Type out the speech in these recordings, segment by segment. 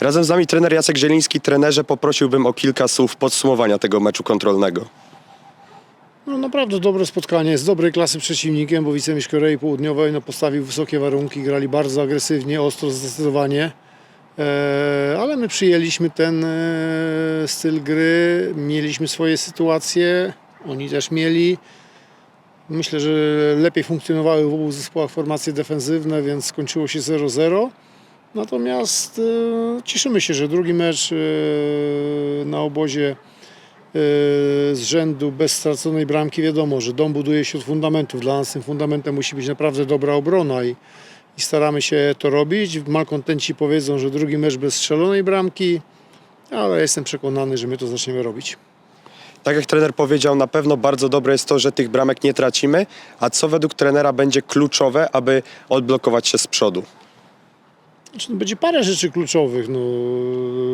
Razem z nami trener Jacek Zieliński. Trenerze, poprosiłbym o kilka słów podsumowania tego meczu kontrolnego. No naprawdę dobre spotkanie z dobrej klasy przeciwnikiem, bo wicemistrz Korei Południowej no, postawił wysokie warunki, grali bardzo agresywnie, ostro, zdecydowanie. E, ale my przyjęliśmy ten e, styl gry, mieliśmy swoje sytuacje, oni też mieli. Myślę, że lepiej funkcjonowały w obu zespołach formacje defensywne, więc skończyło się 0-0. Natomiast e, cieszymy się, że drugi mecz e, na obozie e, z rzędu bez straconej bramki. Wiadomo, że dom buduje się od fundamentów. Dla nas tym fundamentem musi być naprawdę dobra obrona i, i staramy się to robić. Malkontenci powiedzą, że drugi mecz bez strzelonej bramki, ale jestem przekonany, że my to zaczniemy robić. Tak jak trener powiedział, na pewno bardzo dobre jest to, że tych bramek nie tracimy. A co według trenera będzie kluczowe, aby odblokować się z przodu? Znaczy, no, będzie parę rzeczy kluczowych. No,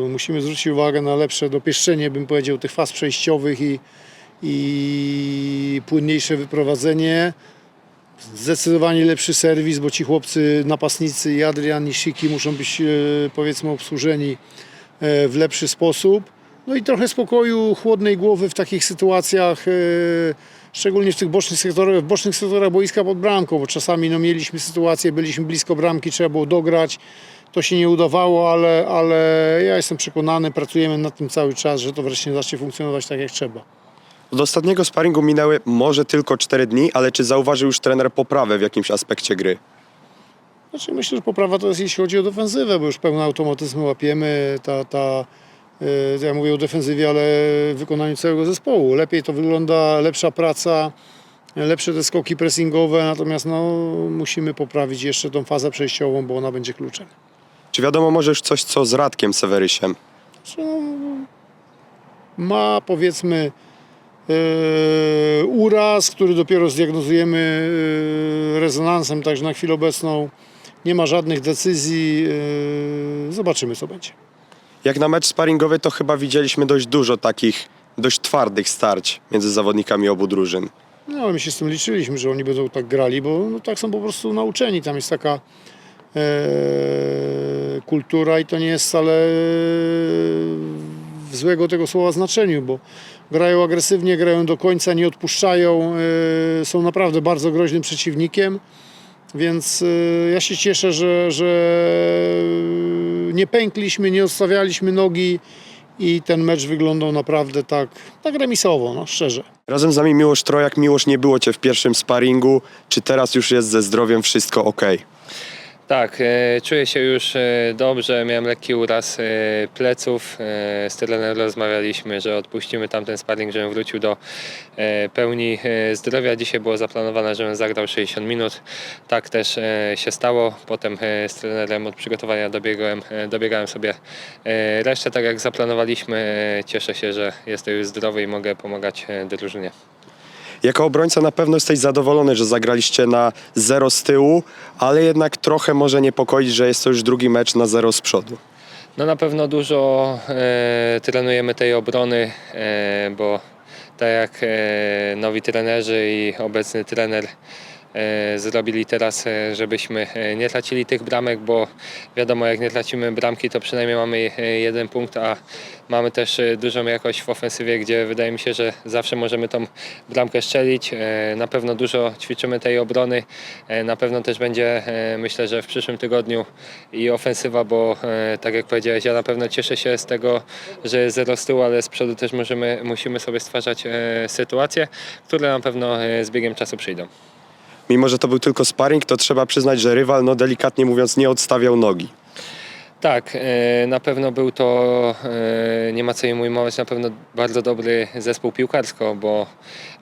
musimy zwrócić uwagę na lepsze dopieszczenie, bym powiedział, tych faz przejściowych i, i płynniejsze wyprowadzenie. Zdecydowanie lepszy serwis, bo ci chłopcy, napastnicy i Adrian i Shiki muszą być e, powiedzmy obsłużeni e, w lepszy sposób. No i trochę spokoju, chłodnej głowy w takich sytuacjach, e, szczególnie w tych bocznych sektorach, w bocznych sektorach boiska pod bramką, bo czasami no, mieliśmy sytuację, byliśmy blisko bramki, trzeba było dograć. To się nie udawało, ale, ale ja jestem przekonany, pracujemy nad tym cały czas, że to wreszcie zacznie funkcjonować tak jak trzeba. Od ostatniego sparingu minęły może tylko 4 dni, ale czy zauważył już trener poprawę w jakimś aspekcie gry? Znaczy myślę, że poprawa to jest jeśli chodzi o defensywę, bo już pełne automatyzmy łapiemy, ta, ta ja mówię o defensywie, ale wykonaniu całego zespołu. Lepiej to wygląda, lepsza praca, lepsze te skoki pressingowe, natomiast no, musimy poprawić jeszcze tą fazę przejściową, bo ona będzie kluczem. Czy wiadomo może już coś co z Radkiem Sewerysiem? Znaczy, no, ma powiedzmy e, uraz, który dopiero zdiagnozujemy e, rezonansem, także na chwilę obecną nie ma żadnych decyzji. E, zobaczymy co będzie. Jak na mecz sparingowy to chyba widzieliśmy dość dużo takich dość twardych starć między zawodnikami obu drużyn. No ale my się z tym liczyliśmy, że oni będą tak grali, bo no, tak są po prostu nauczeni. Tam jest taka e, kultura i to nie jest wcale w złego tego słowa znaczeniu, bo grają agresywnie, grają do końca, nie odpuszczają, e, są naprawdę bardzo groźnym przeciwnikiem. Więc e, ja się cieszę, że, że nie pękliśmy, nie odstawialiśmy nogi i ten mecz wyglądał naprawdę tak, tak remisowo, no, szczerze. Razem z nami Miłosz Trojak. Miłosz, nie było Cię w pierwszym sparingu. Czy teraz już jest ze zdrowiem wszystko ok? Tak, e, czuję się już e, dobrze. Miałem lekki uraz e, pleców. Z trenerem rozmawialiśmy, że odpuścimy tamten sparring, żebym wrócił do pełni zdrowia. Dzisiaj było zaplanowane, żebym zagrał 60 minut. Tak też się stało. Potem z trenerem od przygotowania dobiegłem, dobiegałem sobie resztę tak jak zaplanowaliśmy. Cieszę się, że jestem już zdrowy i mogę pomagać drużynie. Jako obrońca na pewno jesteś zadowolony, że zagraliście na zero z tyłu, ale jednak trochę może niepokoić, że jest to już drugi mecz na zero z przodu. No na pewno dużo e, trenujemy tej obrony, e, bo tak jak e, nowi trenerzy i obecny trener zrobili teraz, e, żebyśmy e, nie tracili tych bramek, bo wiadomo jak nie tracimy bramki, to przynajmniej mamy e, jeden punkt, a mamy też e, dużą jakość w ofensywie, gdzie wydaje mi się, że zawsze możemy tą bramkę strzelić. E, Na pewno dużo ćwiczymy tej obrony, E, na pewno też będzie e, myślę, że w przyszłym tygodniu i ofensywa, bo e, tak jak powiedziałeś, ja na pewno cieszę się z tego, że jest zero z tyłu, ale z przodu też możemy, musimy sobie stwarzać e, sytuacje, które na pewno e, z biegiem czasu przyjdą. Mimo, że to był tylko sparring, to trzeba przyznać, że rywal, no delikatnie mówiąc, nie odstawiał nogi. Tak, e, na pewno był to, e, nie ma co im ujmować, na pewno bardzo dobry zespół piłkarsko, bo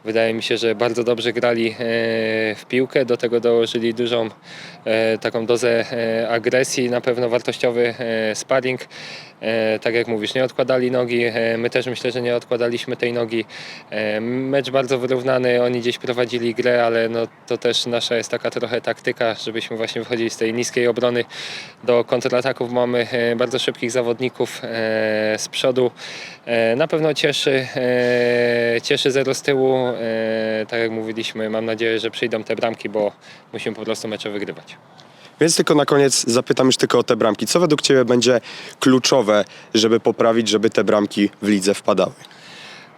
wydaje mi się, że bardzo dobrze grali e, w piłkę, do tego dołożyli dużą taką dozę agresji, na pewno wartościowy sparring. E, Tak jak mówisz, nie odkładali nogi, e, my też myślę, że nie odkładaliśmy tej nogi. E, Mecz bardzo wyrównany, oni gdzieś prowadzili grę, ale no, to też nasza jest taka trochę taktyka, żebyśmy właśnie wychodzili z tej niskiej obrony do kontrataków. Mamy bardzo szybkich zawodników z przodu. Na pewno cieszy, cieszy zero z tyłu. Tak jak mówiliśmy, mam nadzieję, że przyjdą te bramki, bo musimy po prostu mecze wygrywać. Więc tylko na koniec zapytam już tylko o te bramki. Co według Ciebie będzie kluczowe, żeby poprawić, żeby te bramki w lidze wpadały?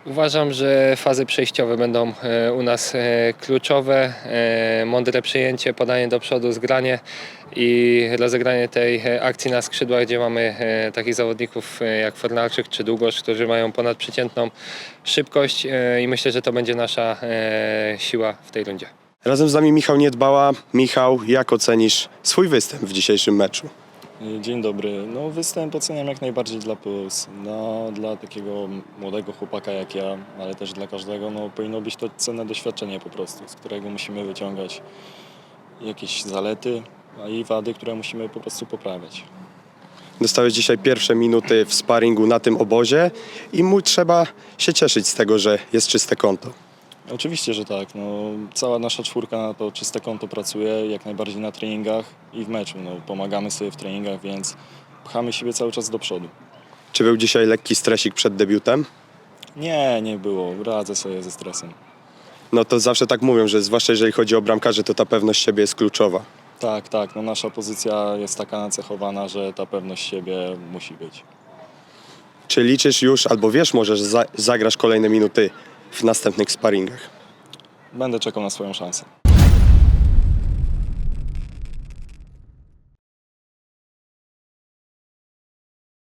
Uważam, że fazy przejściowe będą e, u nas e, kluczowe. E, Mądre przyjęcie, podanie do przodu, zgranie i rozegranie tej akcji na skrzydłach, gdzie mamy takich zawodników jak Fornalczyk czy Długosz, którzy mają ponadprzeciętną szybkość i myślę, że to będzie nasza siła w tej rundzie. Razem z nami Michał Niedbała. Michał, jak ocenisz swój występ w dzisiejszym meczu? Dzień dobry. No występ oceniam jak najbardziej dla plus. No, dla takiego młodego chłopaka jak ja, ale też dla każdego, no powinno być to cenne doświadczenie po prostu, z którego musimy wyciągać jakieś zalety, a i wady, które musimy po prostu poprawiać. Dostałeś dzisiaj pierwsze minuty w sparingu na tym obozie i mu trzeba się cieszyć z tego, że jest czyste konto. Oczywiście, że tak. No, cała nasza czwórka na to czyste konto pracuje, jak najbardziej na treningach i w meczu. No, pomagamy sobie w treningach, więc pchamy siebie cały czas do przodu. Czy był dzisiaj lekki stresik przed debiutem? Nie, nie było. Radzę sobie ze stresem. No to zawsze tak mówią, że zwłaszcza jeżeli chodzi o bramkarzy, to ta pewność siebie jest kluczowa. Tak, tak. No nasza pozycja jest taka nacechowana, że ta pewność siebie musi być. Czy liczysz już, albo wiesz może, że za, zagrasz kolejne minuty w następnych sparingach? Będę czekał na swoją szansę.